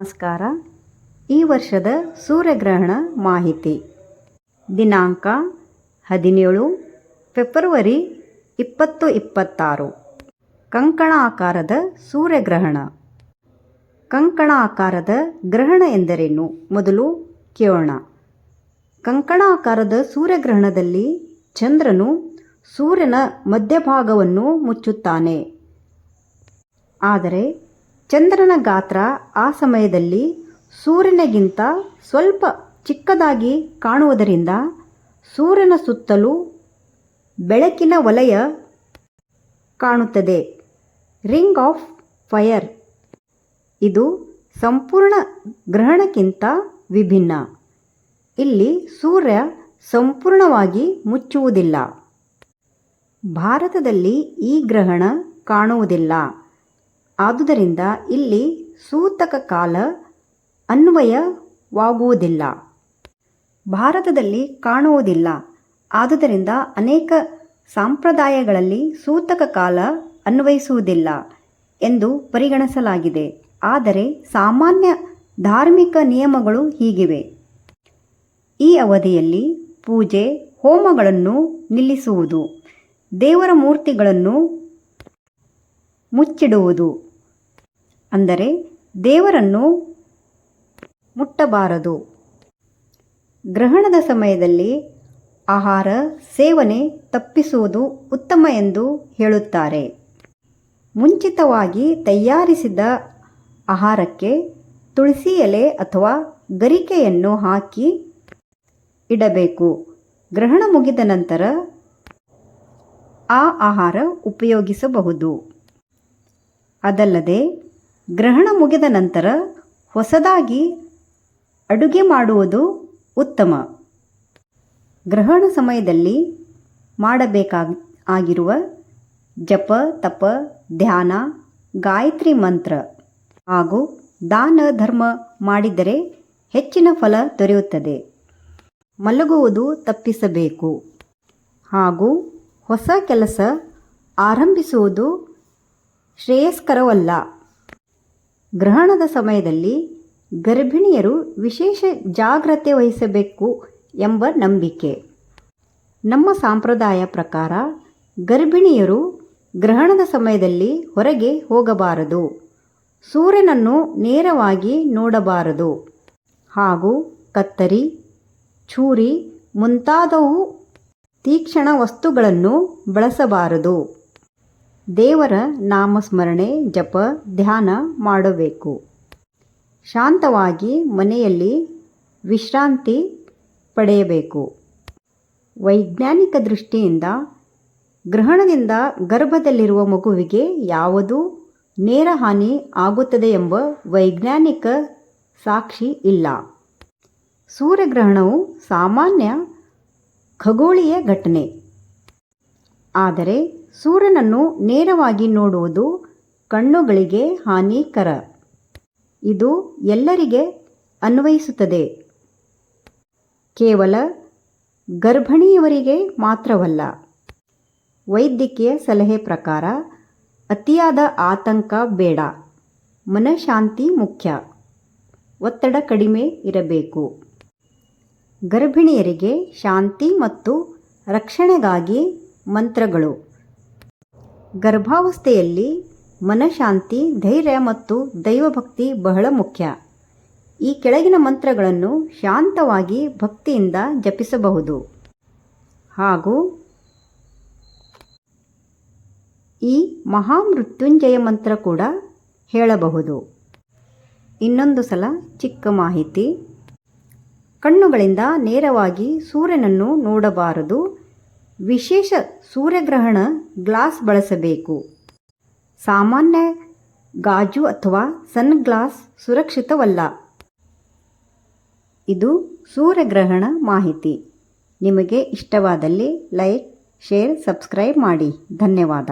ನಮಸ್ಕಾರ. ಈ ವರ್ಷದ ಸೂರ್ಯಗ್ರಹಣ ಮಾಹಿತಿ. ದಿನಾಂಕ ಹದಿನೇಳು, ಫೆಬ್ರವರಿ ಇಪ್ಪತ್ತು ಇಪ್ಪತ್ತಾರು. ಕಂಕಣ ಆಕಾರದ ಸೂರ್ಯಗ್ರಹಣ. ಕಂಕಣ ಆಕಾರದ ಗ್ರಹಣ ಎಂದರೇನು? ಮೊದಲು ಕೇಳೋಣ. ಕಂಕಣ ಆಕಾರದ ಸೂರ್ಯಗ್ರಹಣದಲ್ಲಿ ಚಂದ್ರನು ಸೂರ್ಯನ ಮಧ್ಯಭಾಗವನ್ನು ಮುಚ್ಚುತ್ತಾನೆ. ಆದರೆ ಚಂದ್ರನ ಗಾತ್ರ ಆ ಸಮಯದಲ್ಲಿ ಸೂರ್ಯನಿಗಿಂತ ಸ್ವಲ್ಪ ಚಿಕ್ಕದಾಗಿ ಕಾಣುವುದರಿಂದ ಸೂರ್ಯನ ಸುತ್ತಲೂ ಬೆಳಕಿನ ವಲಯ ಕಾಣುತ್ತದೆ. Ring of fire. ಇದು ಸಂಪೂರ್ಣ ಗ್ರಹಣಕ್ಕಿಂತ ವಿಭಿನ್ನ. ಇಲ್ಲಿ ಸೂರ್ಯ ಸಂಪೂರ್ಣವಾಗಿ ಮುಚ್ಚುವುದಿಲ್ಲ. ಭಾರತದಲ್ಲಿ ಈ ಗ್ರಹಣ ಕಾಣುವುದಿಲ್ಲ. ಆದುದರಿಂದ ಇಲ್ಲಿ ಸೂತಕ ಕಾಲ ಅನ್ವಯವಾಗುವುದಿಲ್ಲ. ಭಾರತದಲ್ಲಿ ಕಾಣುವುದಿಲ್ಲ. ಆದುದರಿಂದ ಅನೇಕ ಸಂಪ್ರದಾಯಗಳಲ್ಲಿ ಸೂತಕ ಕಾಲ ಅನ್ವಯಿಸುವುದಿಲ್ಲ ಎಂದು ಪರಿಗಣಿಸಲಾಗಿದೆ. ಆದರೆ ಸಾಮಾನ್ಯ ಧಾರ್ಮಿಕ ನಿಯಮಗಳು ಹೀಗಿವೆ. ಈ ಅವಧಿಯಲ್ಲಿ ಪೂಜೆ, ಹೋಮಗಳನ್ನು ನಿಲ್ಲಿಸುವುದು, ದೇವರ ಮೂರ್ತಿಗಳನ್ನು ಮುಚ್ಚಿಡುವುದು ಅಂದರೆ ದೇವರನ್ನು ಮುಟ್ಟಬಾರದು. ಗ್ರಹಣದ ಸಮಯದಲ್ಲಿ ಆಹಾರ ಸೇವನೆ ತಪ್ಪಿಸುವುದು ಉತ್ತಮ ಎಂದು ಹೇಳುತ್ತಾರೆ. ಮುಂಚಿತವಾಗಿ ತಯಾರಿಸಿದ ಆಹಾರಕ್ಕೆ ತುಳಸಿ ಎಲೆ ಅಥವಾ ಗರಿಕೆಯನ್ನು ಹಾಕಿ ಇಡಬೇಕು. ಗ್ರಹಣ ಮುಗಿದ ನಂತರ ಆ ಆಹಾರ ಉಪಯೋಗಿಸಬಹುದು. ಅದಲ್ಲದೆ ಗ್ರಹಣ ಮುಗಿದ ನಂತರ ಹೊಸದಾಗಿ ಅಡುಗೆ ಮಾಡುವುದು ಉತ್ತಮ. ಗ್ರಹಣ ಸಮಯದಲ್ಲಿ ಮಾಡಬೇಕಾಗ, ಆಗಿರುವ ಜಪ, ತಪ, ಧ್ಯಾನ, ಗಾಯತ್ರಿ ಮಂತ್ರ ಹಾಗೂ ದಾನ, ಧರ್ಮ ಮಾಡಿದರೆ ಹೆಚ್ಚಿನ ಫಲ ದೊರೆಯುತ್ತದೆ. ಮಲಗುವುದು ತಪ್ಪಿಸಬೇಕು ಹಾಗೂ ಹೊಸ ಕೆಲಸ ಆರಂಭಿಸುವುದು ಶ್ರೇಯಸ್ಕರವಲ್ಲ. ಗ್ರಹಣದ ಸಮಯದಲ್ಲಿ ಗರ್ಭಿಣಿಯರು ವಿಶೇಷ ಜಾಗ್ರತೆ ವಹಿಸಬೇಕು ಎಂಬ ನಂಬಿಕೆ. ನಮ್ಮ ಸಂಪ್ರದಾಯ ಪ್ರಕಾರ ಗರ್ಭಿಣಿಯರು ಗ್ರಹಣದ ಸಮಯದಲ್ಲಿ ಹೊರಗೆ ಹೋಗಬಾರದು. ಸೂರ್ಯನನ್ನು ನೇರವಾಗಿ ನೋಡಬಾರದು. ಹಾಗೂ ಕತ್ತರಿ ಚೂರಿ ಮುಂತಾದವು ತೀಕ್ಷ್ಣ ವಸ್ತುಗಳನ್ನು ಬಳಸಬಾರದು. ದೇವರ ನಾಮಸ್ಮರಣೆ, ಜಪ, ಧ್ಯಾನ ಮಾಡಬೇಕು. ಶಾಂತವಾಗಿ ಮನೆಯಲ್ಲಿ ವಿಶ್ರಾಂತಿ ಪಡೆಯಬೇಕು. ವೈಜ್ಞಾನಿಕ ದೃಷ್ಟಿಯಿಂದ ಗ್ರಹಣದಿಂದ ಗರ್ಭದಲ್ಲಿರುವ ಮಗುವಿಗೆ ಯಾವುದೂ ನೇರ ಹಾನಿ ಆಗುತ್ತದೆ ಎಂಬ ವೈಜ್ಞಾನಿಕ ಸಾಕ್ಷಿ ಇಲ್ಲ. ಸೂರ್ಯಗ್ರಹಣವು ಸಾಮಾನ್ಯ ಖಗೋಳೀಯ ಘಟನೆ. ಆದರೆ ಸೂರ್ಯನನ್ನು ನೇರವಾಗಿ ನೋಡುವುದು ಕಣ್ಣುಗಳಿಗೆ ಹಾನಿಕರ. ಇದು ಎಲ್ಲರಿಗೆ ಅನ್ವಯಿಸುತ್ತದೆ. ಕೇವಲ ಗರ್ಭಿಣಿಯವರಿಗೆ ಮಾತ್ರವಲ್ಲ. ವೈದ್ಯಕೀಯ ಸಲಹೆ ಪ್ರಕಾರ ಅತಿಯಾದ ಆತಂಕ ಬೇಡ. ಮನಃಶಾಂತಿ ಮುಖ್ಯ. ಒತ್ತಡ ಕಡಿಮೆ ಇರಬೇಕು. ಗರ್ಭಿಣಿಯರಿಗೆ ಶಾಂತಿ ಮತ್ತು ರಕ್ಷಣೆಗಾಗಿ ಮಂತ್ರಗಳು. ಗರ್ಭಾವಸ್ಥೆಯಲ್ಲಿ ಮನಃಶಾಂತಿ, ಧೈರ್ಯ ಮತ್ತು ದೈವಭಕ್ತಿ ಬಹಳ ಮುಖ್ಯ. ಈ ಕೆಳಗಿನ ಮಂತ್ರಗಳನ್ನು ಶಾಂತವಾಗಿ ಭಕ್ತಿಯಿಂದ ಜಪಿಸಬಹುದು. ಹಾಗೂ ಈ ಮಹಾಮೃತ್ಯುಂಜಯ ಮಂತ್ರ ಕೂಡ ಹೇಳಬಹುದು. ಇನ್ನೊಂದು ಸಲ ಚಿಕ್ಕ ಮಾಹಿತಿ. ಕಣ್ಣುಗಳಿಂದ ನೇರವಾಗಿ ಸೂರ್ಯನನ್ನು ನೋಡಬಾರದು. ವಿಶೇಷ ಸೂರ್ಯಗ್ರಹಣ ಗ್ಲಾಸ್ ಬಳಸಬೇಕು. ಸಾಮಾನ್ಯ ಗಾಜು ಅಥವಾ ಸನ್ ಗ್ಲಾಸ್ ಸುರಕ್ಷಿತವಲ್ಲ. ಇದು ಸೂರ್ಯಗ್ರಹಣ ಮಾಹಿತಿ. ನಿಮಗೆ ಇಷ್ಟವಾದಲ್ಲಿ ಲೈಕ್, ಶೇರ್, ಸಬ್ಸ್ಕ್ರೈಬ್ ಮಾಡಿ. ಧನ್ಯವಾದ.